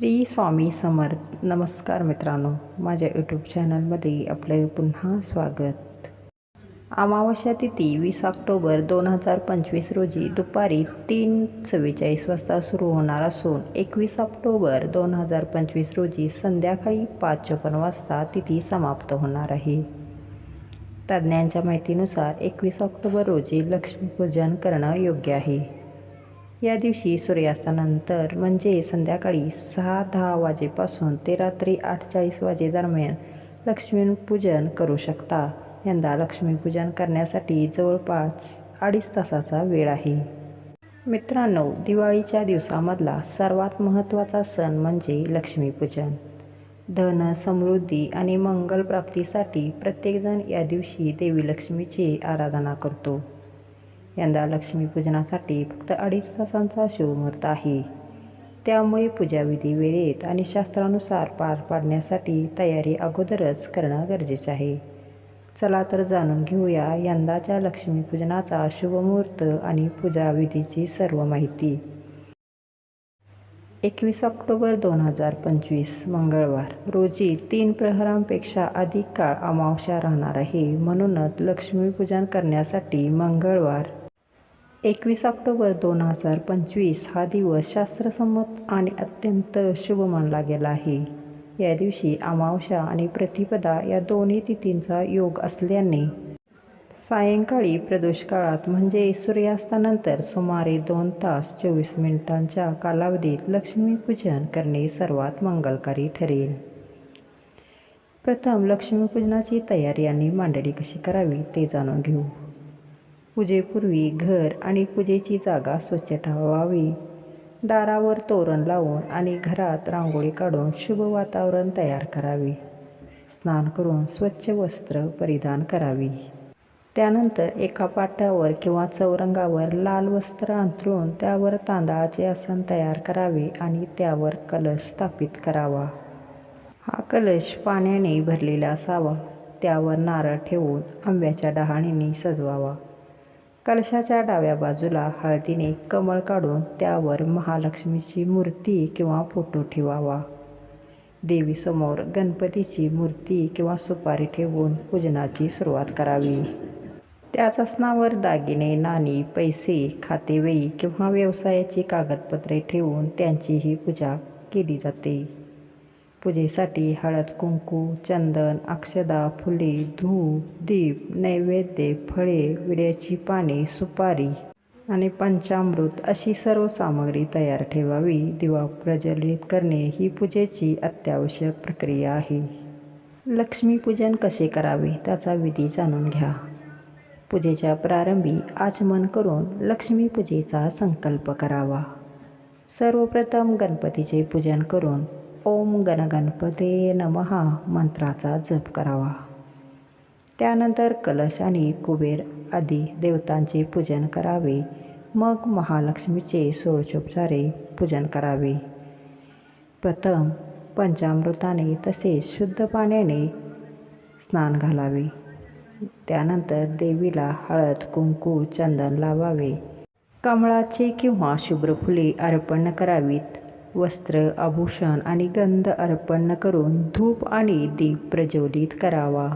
श्री स्वामी समर्थ. नमस्कार मित्रांनो. माझ्या यूट्यूब चॅनलमध्ये आपले पुन्हा स्वागत. अमावस्या तिथी वीस ऑक्टोबर दोन हजार पंचवीस रोजी दुपारी तीन चव्वेचाळीस वाजता सुरू होणार असून एकवीस ऑक्टोबर दोन हजार पंचवीस रोजी संध्याकाळी पाच चोपन्न वाजता तिथी समाप्त होणार आहे. तज्ज्ञांच्या माहितीनुसार एकवीस ऑक्टोबर रोजी लक्ष्मीपूजन करणं योग्य आहे. या दिवशी सूर्यास्तानंतर म्हणजे संध्याकाळी सहा दहा वाजेपासून ते रात्री आठ चाळीस वाजेदरम्यान लक्ष्मीपूजन करू शकता. यंदा लक्ष्मीपूजन करण्यासाठी जवळपास अडीच तासाचा वेळ आहे. मित्रांनो दिवाळीच्या दिवसामधला सर्वात महत्त्वाचा सण म्हणजे लक्ष्मीपूजन. धन समृद्धी आणि मंगल प्राप्तीसाठी प्रत्येकजण या दिवशी देवी लक्ष्मीची आराधना करतो. यंदा लक्ष्मीपूजनासाठी फक्त अडीच तासांचा शिवमुहूर्त आहे. त्यामुळे पूजाविधी वेळेत आणि शास्त्रानुसार पार पाडण्यासाठी तयारी अगोदरच करणं गरजेचं आहे. चला तर जाणून घेऊया यंदाच्या लक्ष्मीपूजनाचा शुभमुहूर्त आणि पूजाविधीची सर्व माहिती. एकवीस ऑक्टोबर दोन हजार पंचवीस मंगळवार. रोजी तीन प्रहरांपेक्षा अधिक काळ अमावस्या राहणार आहे. म्हणूनच लक्ष्मीपूजन करण्यासाठी मंगळवार एकवीस ऑक्टोबर दोन हजार पंचवीस हा दिवस शास्त्रसंमत आणि अत्यंत शुभ मानला गेला आहे. या दिवशी अमावस्या आणि प्रतिपदा या दोन्ही तिथींचा योग असल्याने सायंकाळी प्रदोष काळात म्हणजे सूर्यास्तानंतर सुमारे दोन तास चोवीस मिनिटांच्या कालावधीत लक्ष्मीपूजन करणे सर्वात मंगलकारी ठरेल. प्रथम लक्ष्मीपूजनाची तयारी आणि मांडणी कशी करावी ते जाणून घेऊ. पूजेपूर्वी घर आणि पूजेची जागा स्वच्छ ठेवावी. दारावर तोरण लावून आणि घरात रांगोळी काढून शुभ वातावरण तयार करावे. स्नान करून स्वच्छ वस्त्र परिधान करावी. त्यानंतर एका पाट्यावर किंवा चौरंगावर लाल वस्त्र अंथरून त्यावर तांदळाचे आसन तयार करावे आणि त्यावर कलश स्थापित करावा. हा कलश पाण्याने भरलेला असावा. त्यावर नारळ ठेवून आंब्याच्या डहाणीने सजवावा. कलशाच्या डाव्या बाजूला हळदीने कमळ काढून त्यावर महालक्ष्मीची मूर्ती किंवा फोटो ठेवावा. देवीसमोर गणपतीची मूर्ती किंवा सुपारी ठेवून पूजनाची सुरुवात करावी. त्याच आसनावर दागिने नाणी पैसे खातेवेळी किंवा व्यवसायाची कागदपत्रे ठेवून त्यांचीही पूजा केली जाते. पूजेसाठी हळद कुंकू चंदन अक्षदा फुले धूप दीप नैवेद्य फळे विड्याची पाने सुपारी आणि पंचामृत अशी सर्व सामग्री तयार ठेवावी. दिवा प्रज्वलित करणे ही पूजेची अत्यावश्यक प्रक्रिया आहे. लक्ष्मीपूजन कसे करावे त्याचा विधी जाणून घ्या. पूजेच्या प्रारंभी आचमन करून लक्ष्मीपूजेचा संकल्प करावा. सर्वप्रथम गणपतीचे पूजन करून ओम गणगणपते नमहा मंत्राचा जप करावा. त्यानंतर कलश आणि कुबेर आदी देवतांचे पूजन करावे. मग महालक्ष्मीचे सोळोपचारे पूजन करावे. प्रथम पंचामृताने तसेच शुद्ध पाण्याने स्नान घालावे. त्यानंतर देवीला हळद कुंकू चंदन लावावे. कमळाचे किंवा शुभ्र फुले अर्पण करावीत. वस्त्र आभूषण आणि गंध अर्पण करून धूप आणि दीप प्रज्वलित करावा.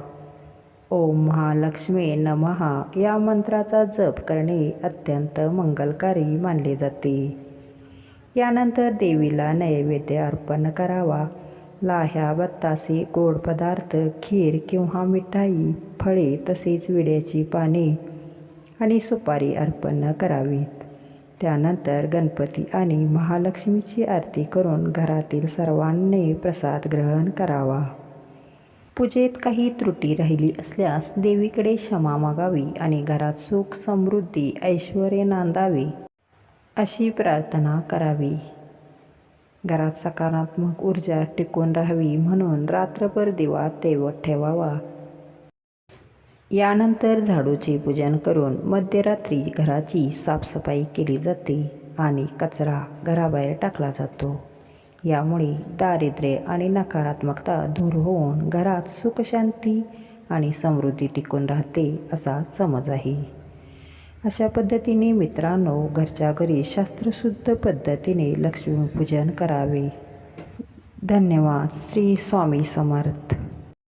ओम महालक्ष्मी नमहा या मंत्राचा जप करणे अत्यंत मंगलकारी मानले जाते. यानंतर देवीला नैवेद्य अर्पण करावा. लाह्या बत्तासे गोड पदार्थ खीर किंवा मिठाई फळे तसेच विड्याची पाने आणि सुपारी अर्पण करावीत. त्यानंतर गणपती आणि महालक्ष्मीची आरती करून घरातील सर्वांनी प्रसाद ग्रहण करावा. पूजेत काही त्रुटी राहिली असल्यास देवीकडे क्षमा मागावी आणि घरात सुख समृद्धी ऐश्वर नांदावे अशी प्रार्थना करावी. घरात सकारात्मक ऊर्जा टिकून राहावी म्हणून रात्रभर दिवा तेवत ठेवावा. यानंतर झाडूचे पूजन करून मध्यरात्री घराची साफसफाई केली जाते आणि कचरा घराबाहेर टाकला जातो. यामुळे दारिद्र्य आणि नकारात्मकता दूर होऊन घरात सुखशांती आणि समृद्धी टिकून राहते असा समज आहे. अशा पद्धतीने मित्रांनो घरच्या घरी शास्त्रशुद्ध पद्धतीने लक्ष्मीपूजन करावे. धन्यवाद. श्री स्वामी समर्थ.